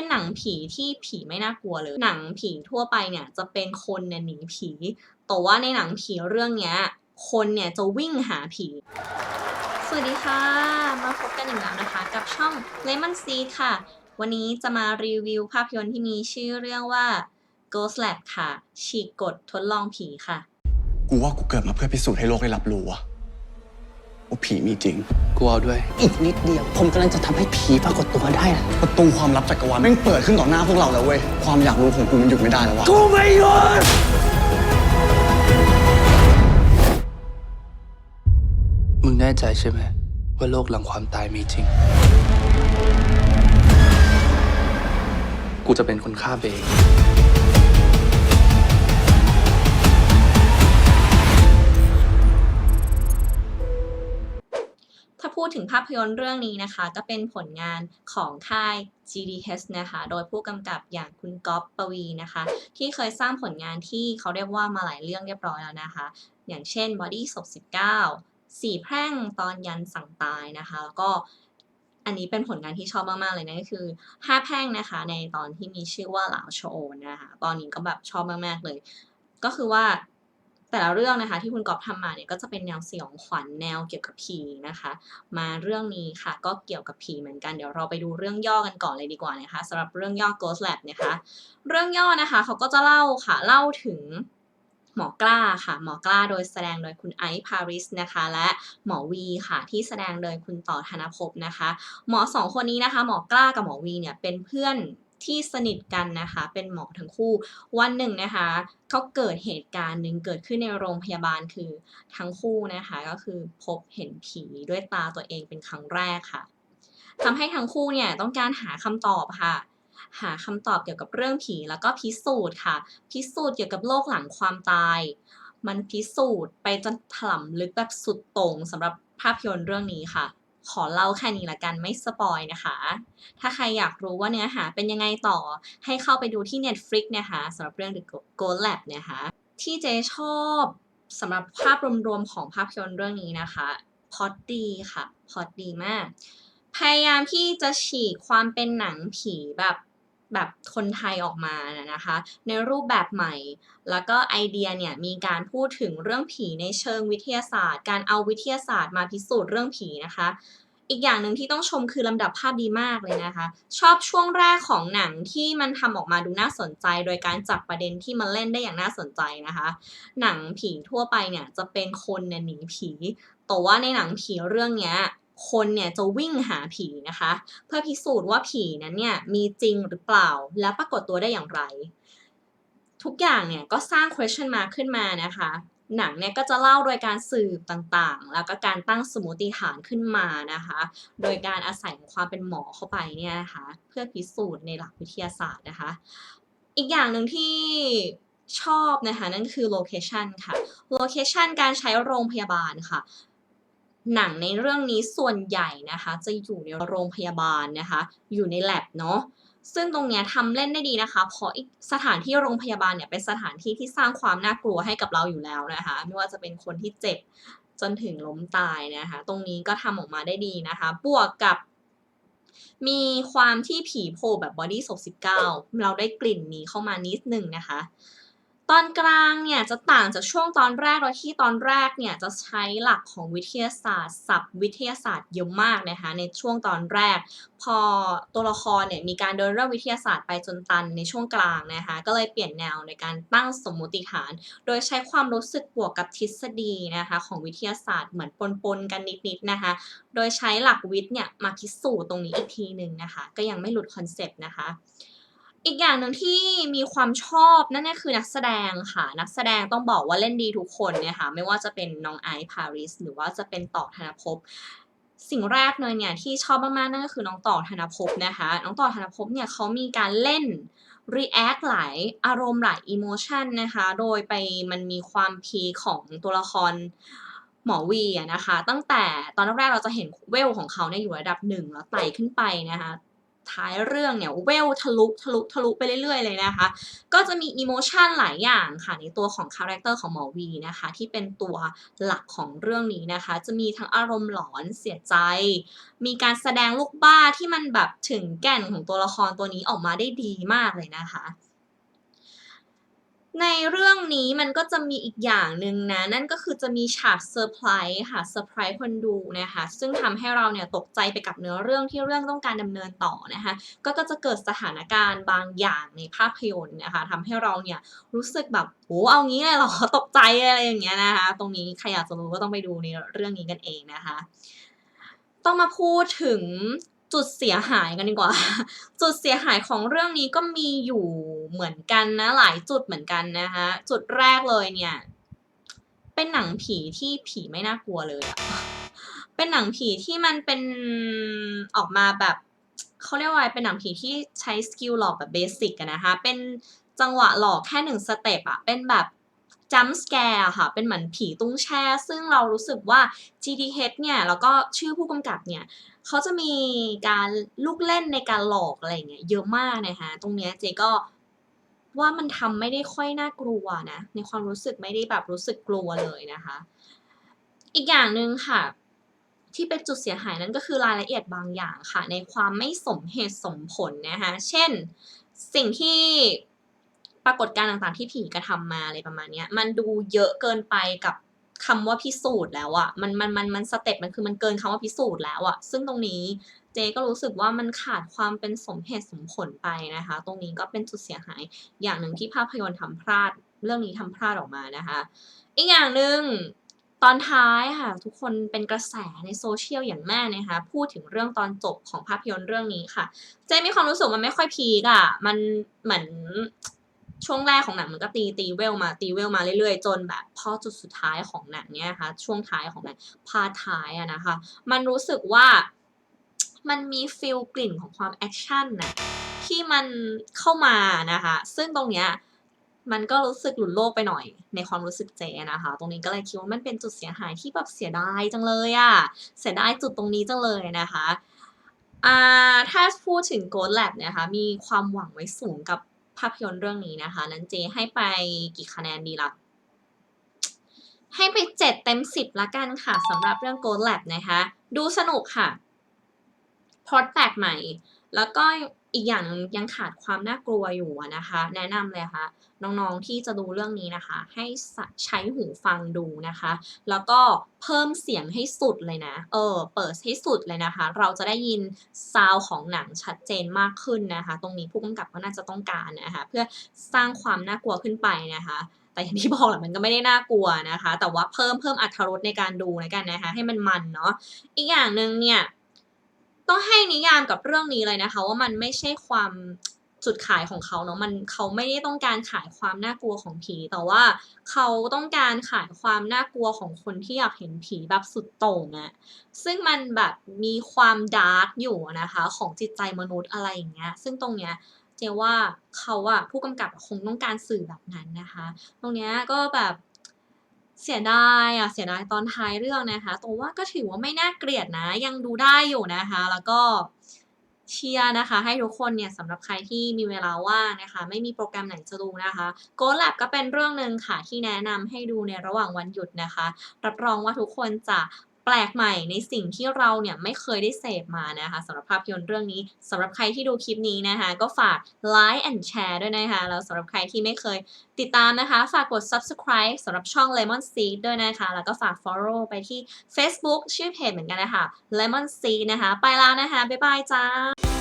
เป็นหนังผีที่ผีไม่น่ากลัวเลย หนังผีทั่วไปเนี่ยจะเป็นคนเนี่ยหนีผี แต่ว่าในหนังผีเรื่องเนี้ยคนเนี่ยจะวิ่งหาผี สวัสดีค่ะ มาพบกันอีกแล้วนะคะ กับช่อง Lemon Seed ค่ะ วันนี้จะมารีวิวภาพยนตร์ที่มีชื่อเรื่องว่า Ghost Lab ค่ะ ฉีกกฎทดลองผีค่ะ กูว่ากูเกิดมาเพื่อพิสูจน์ให้โลกได้รับรู้อะ ว่าผีมีจริง กูเอาด้วย อีกนิดเดียว ผมกำลังจะทำให้ผีปรากฏตัวได้แล้วประตูความลับจักรวาลแม่งเปิดขึ้นต่อหน้าพวกเราแล้วเว้ย ความอยากรู้ของกูมันหยุดไม่ได้แล้ววะ กูไม่ยอมมึงแน่ใจใช่ไหมว่าโลกหลังความตายมีจริง กูจะเป็นคนฆ่าเบย์ พูดถึงภาพยนตร์เรื่องนี้นะคะ ก็เป็นผลงานของค่าย GDH นะคะ โดยผู้กำกับอย่างคุณก๊อฟปวีนะคะ ที่เคยสร้างผลงานที่เขาเรียกว่ามาหลายเรื่องเรียบร้อยแล้วนะคะ อย่างเช่น Body ศพ19สี่แพร่งตอนยันสั่งตายนะคะ แล้วก็อันนี้เป็นผลงานที่ชอบมาก ๆ เลยนะก็คือ 5 แพร่งนะคะ ในตอนที่มีชื่อว่าหลาวโชนนะคะ ตอนนี้ก็แบบชอบมาก ๆ เลย ก็คือว่า แต่ละเรื่องนะคะที่คุณกอฟทำมาเนี่ยก็จะเป็นแนวสยองขวัญแนวเกี่ยวกับผีนะคะ มาเรื่องนี้ค่ะก็เกี่ยวกับผีเหมือนกันเดี๋ยวเราไปดูเรื่องย่อกันก่อนเลยดีกว่านะคะสำหรับเรื่องย่อ Ghost Lab นะคะเรื่องย่อนะคะเขาก็จะเล่าค่ะเล่าถึงหมอกล้าค่ะ หมอกล้าโดยแสดงโดยคุณไอซ์พาริสนะคะ และหมอวีค่ะ ที่แสดงโดยคุณต่อธนภพนะคะ หมอสองคนนี้นะคะ หมอกล้ากับหมอวีเนี่ยเป็นเพื่อน ที่สนิทกันนะคะ เป็นหมอทั้งคู่ วันหนึ่งนะคะเขาเกิดเหตุการณ์หนึ่งเกิดขึ้นในโรงพยาบาลคือทั้งคู่นะคะ ก็คือพบเห็นผีด้วยตาตัวเองเป็นครั้งแรกค่ะทำให้ทั้งคู่เนี่ยต้องการหาคำตอบค่ะ หาคำตอบเกี่ยวกับเรื่องผีแล้วก็พิสูจน์ค่ะ พิสูจน์เกี่ยวกับโลกหลังความตาย มันพิสูจน์ไปจนถล่ำลึกแบบสุดโต่งสำหรับภาพยนตร์เรื่องนี้ค่ะ ขอเล่าแค่นี้ละกันไม่สปอยนะคะ ถ้าใครอยากรู้ว่าเนื้อหาเป็นยังไงต่อให้เข้าไปดูที่ Netflix นะคะสำหรับเรื่อง The Gold Lab นะคะที่เจชอบสำหรับภาพรวมๆของภาพยนตร์เรื่องนี้นะคะพอตดีค่ะพอตดีมาก พยายามที่จะฉีกความเป็นหนังผีแบบ แบบคนไทยออกมานะนะคะ ในรูปแบบใหม่ แล้วก็ไอเดียเนี่ยมีการพูดถึงเรื่องผีในเชิงวิทยาศาสตร์ การเอาวิทยาศาสตร์มาพิสูจน์เรื่องผีนะคะ อีกอย่างหนึ่งที่ต้องชมคือลำดับภาพดีมากเลยนะคะ ชอบช่วงแรกของหนังที่มันทำออกมาดูน่าสนใจ โดยการจับประเด็นที่มันเล่นได้อย่างน่าสนใจนะคะ หนังผีทั่วไปเนี่ยจะเป็นคนเนี่ยหนีผีแต่ว่าในหนังผีเรื่องเนี้ย คนเนี่ยจะวิ่งหาผีนะคะ เพื่อพิสูจน์ว่าผีนั้นเนี่ยมีจริงหรือเปล่าและปรากฏตัวได้อย่างไร ทุกอย่างเนี่ยก็สร้าง question mark ขึ้นมานะคะหนังเนี่ยก็จะเล่าโดยการสืบต่างๆ แล้วก็การตั้งสมมติฐานขึ้นมานะคะ โดยการอาศัยความเป็นหมอเข้าไปเนี่ยนะคะเพื่อพิสูจน์ในหลักวิทยาศาสตร์นะคะ อีกอย่างหนึ่งที่ชอบนะคะนั่นคือโลเคชันค่ะ โลเคชันการใช้โรงพยาบาลค่ะ หนังในเรื่องนี้ส่วนใหญ่นะคะจะอยู่ในโรงพยาบาลนะคะ อยู่ใน lab เนาะซึ่งตรงเนี้ยทำเล่นได้ดีนะคะ เพราะอีกสถานที่โรงพยาบาลเนี่ยเป็นสถานที่ที่สร้างความน่ากลัวให้กับเราอยู่แล้วนะคะ ไม่ว่าจะเป็นคนที่เจ็บจนถึงล้มตายนะคะ ตรงนี้ก็ทำออกมาได้ดีนะคะ บวกกับ มีความที่ผีโผล่แบบบอดี้ศพ19 เราได้กลิ่นนี้เข้ามานิดหนึ่งนะคะ ตอนกลางเนี่ยจะต่างจากช่วงตอนแรกโดยที่ตอนแรกเนี่ยจะใช้หลักของวิทยาศาสตร์ศัพท์วิทยาศาสตร์เยอะมากนะคะในช่วงตอนแรก พอตัวละครเนี่ยมีการเดินเรื่องวิทยาศาสตร์ไปจนตันในช่วงกลางนะคะก็เลยเปลี่ยนแนวในการตั้งสมมุติฐาน โดยใช้ความรู้สึกบวกกับทฤษฎีนะคะของวิทยาศาสตร์เหมือนปนๆกันนิดๆนะคะโดยใช้หลักวิทย์เนี่ยมาพิสูจน์ตรงนี้อีกทีหนึ่งนะคะก็ยังไม่หลุดคอนเซปต์นะคะ อีกอย่างหนึ่งที่มีความชอบนั่นก็คือนักแสดงค่ะ นักแสดงต้องบอกว่าเล่นดีทุกคนเนี่ยค่ะ ไม่ว่าจะเป็นน้องไอซ์พาริส หรือว่าจะเป็นต่อธนภพสิ่งแรกเลยเนี่ยที่ชอบมากๆนั่นก็คือน้องต่อธนภพนะคะ น้องต่อธนภพเนี่ยเขามีการเล่น react หลายอารมณ์หลาย emotion นะคะ โดยไปมันมีความพีของตัวละครหมอวีอะนะคะ ตั้งแต่ตอนแรกเราจะเห็นเวลของเขาเนี่ยอยู่ระดับหนึ่งแล้วไต่ขึ้นไปนะคะ ท้ายเรื่องเนี่ยเวลทะลุทะลุทะลุไปเรื่อยๆเลยนะคะ ก็จะมีอิโมชันหลายอย่างค่ะในตัวของคาแรคเตอร์ของหมอวีนะคะ ที่เป็นตัวหลักของเรื่องนี้นะคะ จะมีทั้งอารมณ์หลอนเสียใจ มีการแสดงลูกบ้าที่มันแบบถึงแก่นของตัวละครตัวนี้ออกมาได้ดีมากเลยนะคะ ในเรื่องนี้มันก็จะมีอีกอย่างหนึ่งนะ นั่นก็คือจะมีฉากเซอร์ไพรส์ค่ะเซอร์ไพรส์คนดูนะคะซึ่งทำให้เราเนี่ยตกใจไปกับเนื้อเรื่องที่เรื่องต้องการดำเนินต่อนะคะก็ก็จะเกิดสถานการณ์บางอย่างในภาพยนตร์นะคะทำให้เราเนี่ยรู้สึกแบบโหเอางี้เลยเหรอตกใจอะไรอย่างเงี้ยนะคะ ตรงนี้ใครอยากจะรู้ก็ต้องไปดูในเรื่องนี้กันเองนะคะ ต้องมาพูดถึง จุดเสียหายกันดีกว่า จุดเสียหายของเรื่องนี้ก็มีอยู่เหมือนกันนะ หลายจุดเหมือนกันนะคะจุดแรกเลยเนี่ย เป็นหนังผีที่ผีไม่น่ากลัวเลยอะเป็นหนังผีที่มันเป็นออกมาแบบเขาเรียกว่าเป็นหนังผีที่ใช้สกิลหลอกแบบเบสิกอะนะคะเป็นจังหวะหลอกแค่หนึ่งสเต็ปอะเป็นแบบ จัมส์สแกร์ค่ะ เป็นเหมือนผีตุ้งแช่ ซึ่งเรารู้สึกว่า GDH เนี่ย แล้วก็ชื่อผู้กำกับเนี่ยเขาจะมีการลูกเล่นในการหลอกอะไรเงี้ยเยอะมากนะคะ ตรงเนี้ยเจก็ว่ามันทำไม่ได้ค่อยน่ากลัวนะ ในความรู้สึกไม่ได้แบบรู้สึกกลัวเลยนะคะ อีกอย่างหนึ่งค่ะ ที่เป็นจุดเสียหายนั่นก็คือรายละเอียดบางอย่างค่ะ ในความไม่สมเหตุสมผลนะคะ เช่นสิ่งที่ ปรากฏการณ์ต่างๆที่ผีกระทำมาอะไรประมาณเนี้ย มันดูเยอะเกินไปกับคำว่าพิสูจน์แล้วอะมันมันมันมันสเต็ปมันคือมันเกินคำว่าพิสูจน์แล้วอะซึ่งตรงนี้เจก็รู้สึกว่ามันขาดความเป็นสมเหตุสมผลไปนะคะ ตรงนี้ก็เป็นจุดเสียหาย อย่างหนึ่งที่ภาพยนตร์ทำพลาด เรื่องนี้ทำพลาดออกมานะคะ อีกอย่างหนึ่งตอนท้ายค่ะ ทุกคนเป็นกระแสในโซเชียลอย่างมากนะคะ พูดถึงเรื่องตอนจบของภาพยนตร์เรื่องนี้ค่ะ เจมีความรู้สึกมันไม่ค่อยพีกอะมันเหมือน ช่วงแรกของหนังมันก็ตีตีเวลมาตีเวลมาเรื่อยๆ จนแบบพอจุดสุดท้ายของหนังเนี้ยนะคะช่วงท้ายของหนังพาท้ายอะนะคะ มันรู้สึกว่ามันมีฟิลกลิ่นของความแอคชั่นนะที่มันเข้ามานะคะ ซึ่งตรงเนี้ยมันก็รู้สึกหลุดโลกไปหน่อย ในความรู้สึกเจนะคะ ตรงนี้ก็เลยคิดว่ามันเป็นจุดเสียหายที่แบบเสียดายจังเลยอะเสียดายจุดตรงนี้จังเลยนะคะอ่าถ้าพูดถึง Ghost Lab นะคะมีความหวังไว้สูงกับ ภาพยนตร์เรื่องนี้นะคะ นั้นเจให้ไปกี่คะแนนดีล่ะ ให้ไป 7 เต็ม 10 ละกันค่ะสำหรับเรื่อง Ghost Lab นะคะ ดูสนุกค่ะพล็อตแปลกใหม่ แล้วก็ อีกอย่างหนึ่งยังขาดความน่ากลัวอยู่นะคะ แนะนำเลยค่ะน้องๆที่จะดูเรื่องนี้นะคะ ให้ใช้หูฟังดูนะคะ แล้วก็เพิ่มเสียงให้สุดเลยนะ เออ เปิดให้สุดเลยนะคะ เราจะได้ยินซาวของหนังชัดเจนมากขึ้นนะคะ ตรงนี้ผู้กำกับก็น่าจะต้องการนะคะ เพื่อสร้างความน่ากลัวขึ้นไปนะคะแต่อย่างที่บอกแหละมันก็ไม่ได้น่ากลัวนะคะ แต่ว่าเพิ่มเพิ่มอรรถรสในการดูแล้วกันนะคะ ให้มันมันเนาะอีกอย่างหนึ่งเนี่ย ต้องให้นิยามกับเรื่องนี้เลยนะคะ ว่ามันไม่ใช่ความจุดขายของเขาเนาะมันเขาไม่ได้ต้องการขายความน่ากลัวของผี แต่ว่าเขาต้องการขายความน่ากลัวของคนที่อยากเห็นผีแบบสุดโต่งอะซึ่งมันแบบมีความดาร์กอยู่นะคะของจิตใจมนุษย์อะไรอย่างเงี้ย ซึ่งตรงเนี้ยเจว่าเขาอะผู้กำกับคงต้องการสื่อแบบนั้นนะคะ ตรงเนี้ยก็แบบ เสียดายอะเสียดายตอนท้ายเรื่องนะคะแต่ว่าก็ถือว่าไม่น่าเกลียดนะ ยังดูได้อยู่นะคะ แล้วก็เชียร์นะคะ ให้ทุกคนเนี่ยสำหรับใครที่มีเวลาว่างนะคะ ไม่มีโปรแกรมไหนจะดูนะคะ Go Lab ก็เป็นเรื่องหนึ่งค่ะที่แนะนำให้ดูในระหว่างวันหยุดนะคะ รับรองว่าทุกคนจะ ปลกใหม่ในสิ่งที่เราเนี่ยไม่เคยได้เสพมานะคะสำหรับภาพยนตร์เรื่องนี้สำหรับใครที่ดูคลิปนี้นะคะ ก็ฝากไลค์แอนแชร์ด้วยนะคะแล้วสำหรับใครที่ไม่เคยติดตามนะคะ ฝากกด Subscribe สำหรับช่อง Lemon Seed ด้วยนะคะ แล้วก็ฝาก Follow ไปที่ Facebook ชื่อเพจเหมือนกันนะคะ Lemon Seed นะคะ ไปแล้วนะคะ บ๊ายบายจ้า